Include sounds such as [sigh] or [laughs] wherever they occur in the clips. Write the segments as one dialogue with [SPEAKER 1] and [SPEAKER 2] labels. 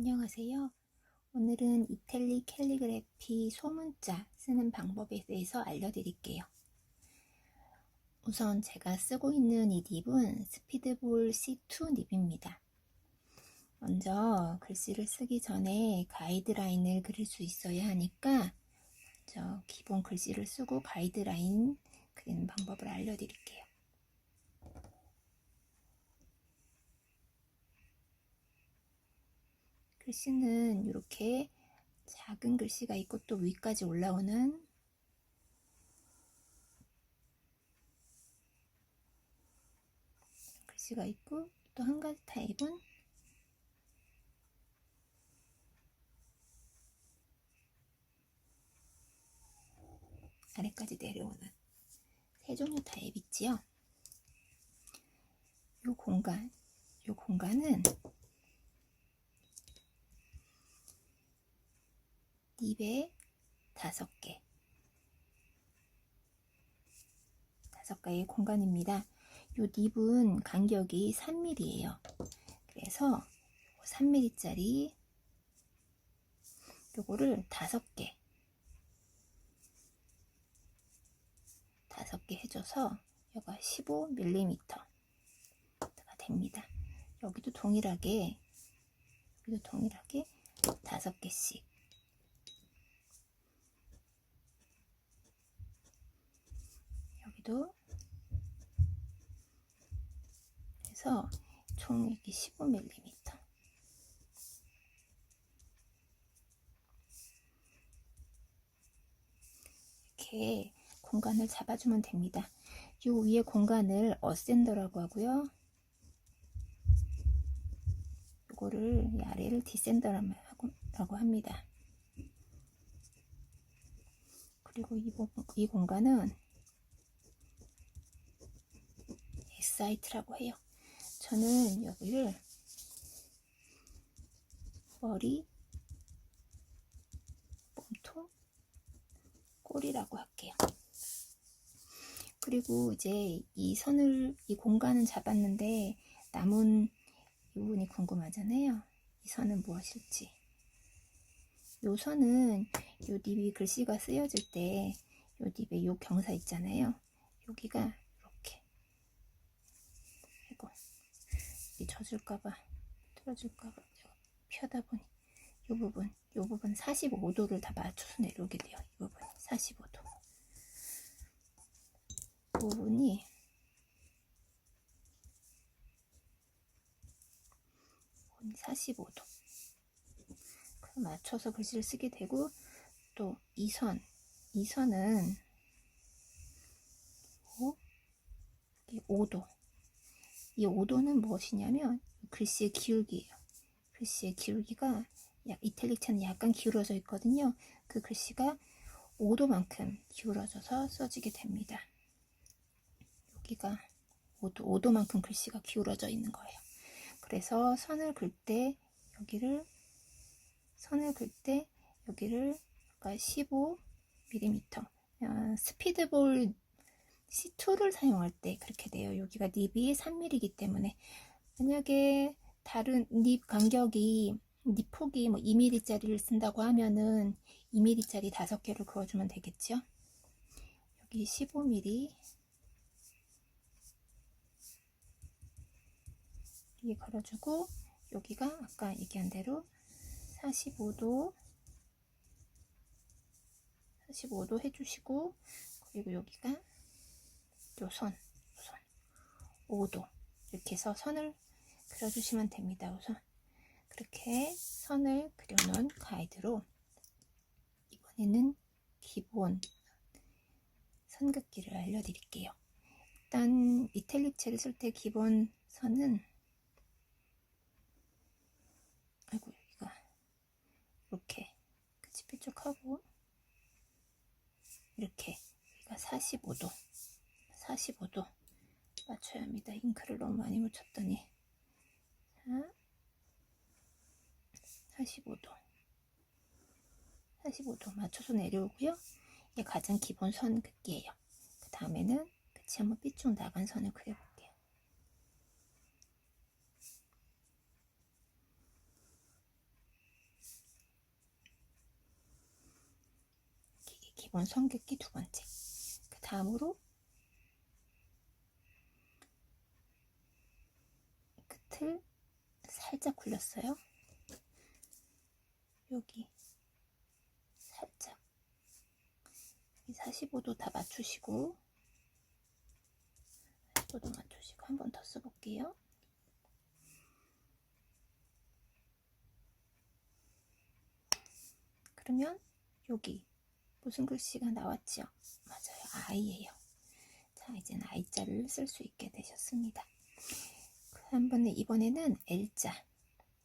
[SPEAKER 1] 안녕하세요. 오늘은 이탈리 캘리그래피 소문자 쓰는 방법에 대해서 알려드릴게요. 우선 제가 쓰고 있는 이 닙은 스피드볼 C2 닙입니다. 먼저 글씨를 쓰기 전에 가이드라인을 그릴 수 있어야 하니까 먼저 기본 글씨를 쓰고 가이드라인 그리는 방법을 알려드릴게요. 글씨는 이렇게 작은 글씨가 있고 또 위까지 올라오는 글씨가 있고 또 한 가지 타입은 아래까지 내려오는 세 종류 타입 있지요. 이 공간, 이 공간은 닙에 다섯 개, 다섯 개의 공간입니다. 이 닙은 간격이 3mm예요. 그래서 3mm짜리 요거를 다섯 개, 다섯 개 해줘서 여가 15mm가 됩니다. 여기도 동일하게 여기도 동일하게 다섯 개씩 여기도 해서 총 이게 15mm 이렇게 공간을 잡아주면 됩니다. 이 위에 공간을 어센더라고 하고요. 이거를 이 아래를 디센더라고 합니다. 그리고 이, 이 공간은 사이트라고 해요. 저는 여기를 머리, 몸통, 꼬리라고 할게요. 그리고 이제 이 선을, 이 공간은 잡았는데 남은 이 부분이 궁금하잖아요. 이 선은 무엇일지. 요 선은 요 닙이 글씨가 쓰여질 때 요 닙에 요 경사 있잖아요. 여기가 이렇게 이거 이 젖을까봐 틀어질까봐 제가 펴다 보니 요 부분 요 부분 45도를 다 맞춰서 내려오게 돼요. 이 부분. 45도. 부분이 부분이 45도. 맞춰서 글씨를 쓰게 되고 또 이 선, 이 선은 이 5도 이 5도는 무엇이냐면 글씨의 기울기예요. 글씨의 기울기가 약 이탈릭체는 약간 기울어져 있거든요. 그 글씨가 5도만큼 기울어져서 써지게 됩니다. 여기가 5도, 5도만큼 글씨가 기울어져 있는 거예요. 그래서 선을 긋을 때 여기를 선을 긋을 때 여기를 15mm 어, 스피드볼 C2를 사용할 때 그렇게 돼요. 여기가 닙이 3mm이기 때문에 만약에 다른 닙 간격이 닙 폭이 뭐 2mm짜리를 쓴다고 하면은 2mm짜리 5개를 그어주면 되겠죠. 여기 15mm 이게 걸어주고 여기가 아까 얘기한 대로 45도 45도 해주시고 그리고 여기가 요 선 선. 5도. 이렇게 해서 선을 그려주시면 됩니다 우선. 그렇게 선을 그려놓은 가이드로 이번에는 기본 선긋기를 알려드릴게요. 일단 이탈릭체를 쓸 때 기본 선은 아이고 여기가 이렇게 끝이 뾰족하고 이렇게 여기가 45도 45도 맞춰야 합니다. 잉크를 너무 많이 묻혔더니 자, 45도 45도 맞춰서 내려오고요. 이게 가장 기본 선 긋기예요. 그 다음에는 끝이 한번 삐쭉 나간 선을 그려볼게요. 기본 선 긋기 두 번째. 그 다음으로 끝을 살짝 굴렸어요. 여기 살짝 45도 다 맞추시고 45도 맞추시고 한 번 더 써볼게요. 그러면 여기 무슨 글씨가 나왔죠? 맞아요. I예요. 자, 이제는 I자를 쓸 수 있게 되셨습니다. 그한 번에 이번에는 L자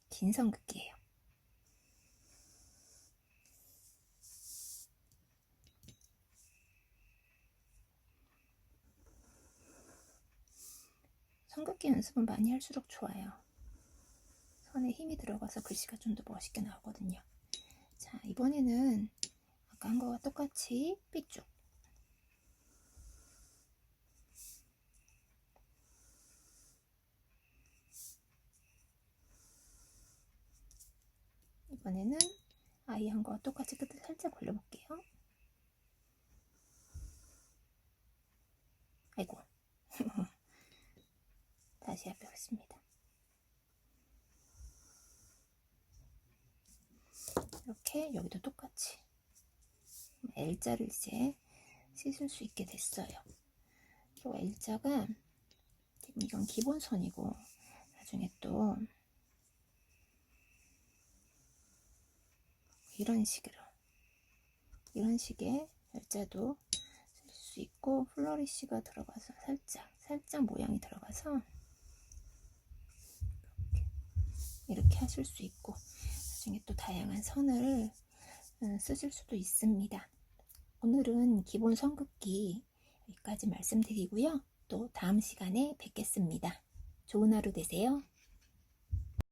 [SPEAKER 1] 긴 성극기예요. 성극기 연습은 많이 할수록 좋아요. 손에 힘이 들어가서 글씨가 좀 더 멋있게 나오거든요. 자, 이번에는 아까 한 거와 똑같이 삐쭉. 이번에는 아이 한 거와 똑같이 끝을 살짝 걸려볼게요. 아이고. [laughs] 다시 해보겠습니다. 이렇게 여기도 똑같이 L자를 이제 씻을 수 있게 됐어요. 이 L자가 이건 기본선이고 나중에 또 이런 식으로 이런 식의 L자도 쓸 수 있고 플러리쉬가 들어가서 살짝 살짝 모양이 들어가서 이렇게, 하실 수 있고 나중에 또 다양한 선을 음, 쓰실 수도 있습니다. 오늘은 기본 선긋기 여기까지 말씀드리고요. 또 다음 시간에 뵙겠습니다. 좋은 하루 되세요.